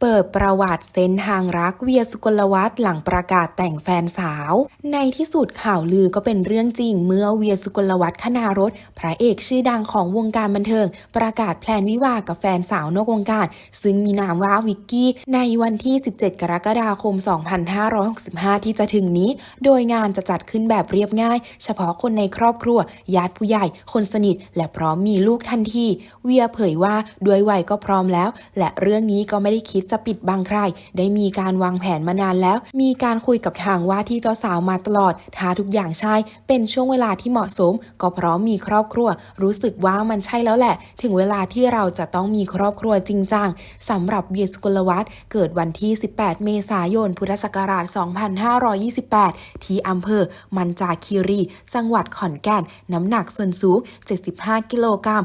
เปิดประวัติเส้นทางรักเวียสุกลวัฒน์หลังประกาศแต่งแฟนสาว ในที่สุดข่าวลือก็เป็นเรื่องจริงเมื่อเวียสุกลวัฒน์คณารถ พระเอกชื่อดังของวงการบันเทิง ประกาศแพลนวิวากับแฟนสาวนอกวงการ ซึ่งมีนามว่าวิกกี้ ในวันที่ 17 กรกฎาคม 2565 ที่จะถึงนี้ โดยงานจะจัดขึ้นแบบเรียบง่าย เฉพาะคนในครอบครัวญาติผู้ใหญ่ คนสนิท และพร้อมมีลูกทันทีเวียเผยว่าด้วยวัยก็พร้อมแล้ว และเรื่องนี้ก็ไม่ได้คิดจะปิดบังใคร ได้มีการวางแผนมานานแล้ว มีการคุยกับทางว่าที่เจ้าสาวมาตลอด ถ้าทุกอย่างใช่ เป็นช่วงเวลาที่เหมาะสม ก็พร้อมมีครอบครัว รู้สึกว่ามันใช่แล้วแหละ ถึงเวลาที่เราจะต้องมีครอบครัวจริงจังสำหรับเวียสกุลวัฒน์เกิดวันที่ 18 เมษายน พุทธศักราช 2528 ที่อำเภอ มันจาคีรี จังหวัดขอนแก่น น้ำหนักส่วนสูง 75 กิโลกรัม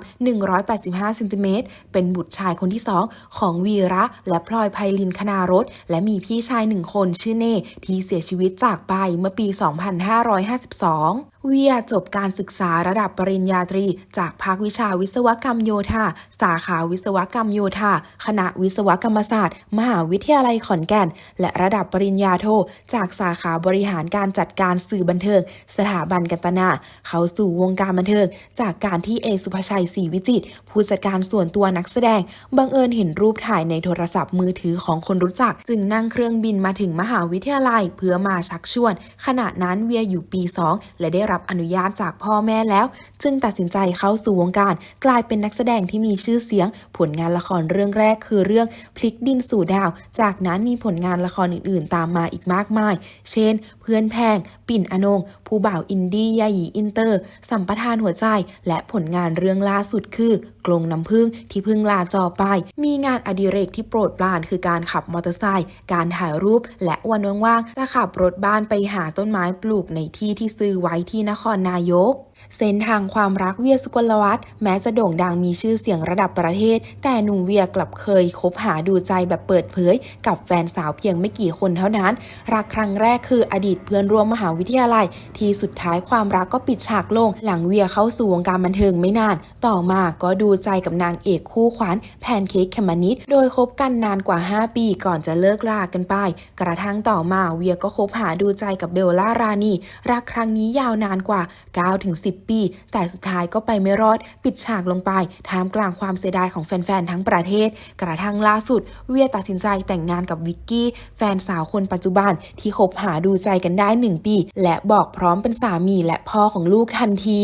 185 เซนติเมตร เป็นบุตรชายคนที่2ของวีระและลอยไพลินคณารถ และมีพี่ชายหนึ่งคนชื่อเน่ที่เสียชีวิตจากไปเมื่อปี 2552 เวียจบการศึกษาระดับปริญญาตรี จากภาควิชาวิศวกรรมโยธา สาขาวิศวกรรมโยธา คณะวิศวกรรมศาสตร์ มหาวิทยาลัยขอนแก่น และระดับปริญญาโท จากสาขาบริหารการจัดการสื่อบันเทิง สถาบันกันตนา เข้าสู่วงการบันเทิง จากการที่เอสุภชัยศรีวิจิตรผู้จัดการส่วนตัวนักแสดง บังเอิญเห็นรูปถ่ายในโทรศัพท์มือถือของคนรู้จัก จึงนั่งเครื่องบินมาถึงมหาวิทยาลัยเพื่อมาชักชวน ขณะนั้นเวียอยู่ปี 2 และได้รับอนุญาตจากพ่อแม่แล้ว จึงตัดสินใจเข้าสู่วงการ กลายเป็นนักแสดงที่มีชื่อเสียง ผลงานละครเรื่องแรกคือเรื่องพลิกดินสู่ดาว จากนั้นมีผลงานละครอื่นๆ ตามมาอีกมากมาย เช่น เพื่อนแพง ปิ่นอนง ผู้บ่าวอินดี้ยาหยีอินเตอร์ สัมปทานหัวใจ และผลงานเรื่องล่าสุดคือกลงน้ำพึ่งที่เพึ่งลาจอไป มีงานอดิเรกที่โปรดปรานคือการขับมอเตอร์ไซค์การถ่ายรูป และวันว่างๆจะขับรถบ้านไปหาต้นไม้ปลูกในที่ที่ซื้อไว้ที่นครนายก เส้นทางความรักเวียสุกลวัฒน์แม้จะโด่งดังมีชื่อเสียงระดับประเทศ แต่หนุ่มเวียกลับเคยคบหาดูใจแบบเปิดเผย กับแฟนสาวเพียงไม่กี่คนเท่านั้น รักครั้งแรกคืออดีตเพื่อนร่วมมหาวิทยาลัย ที่สุดท้ายความรักก็ปิดฉากลง หลังเวียเข้าสู่วงการบันเทิงไม่นาน ต่อมาก็ดูใจกับนางเอกคู่ขวัญแพนเค้กเขมมะนิดโดยคบกันนานกว่า 5 ปีก่อนจะเลิกรากันไป กระทั่งต่อมาเวียก็คบหาดูใจกับเบลล่ารานีรักครั้งนี้ยาวนานกว่า9-10ปี แต่สุดท้ายก็ไปไม่รอด ปิดฉากลงไปท่ามกลางความเสียดายของแฟนๆ ทั้งประเทศ กระทั่งล่าสุด เวียตัดสินใจแต่งงานกับวิกกี้ แฟนสาวคนปัจจุบันที่คบหาดูใจกันได้ 1 ปี และบอกพร้อมเป็นสามีและพ่อของลูกทันที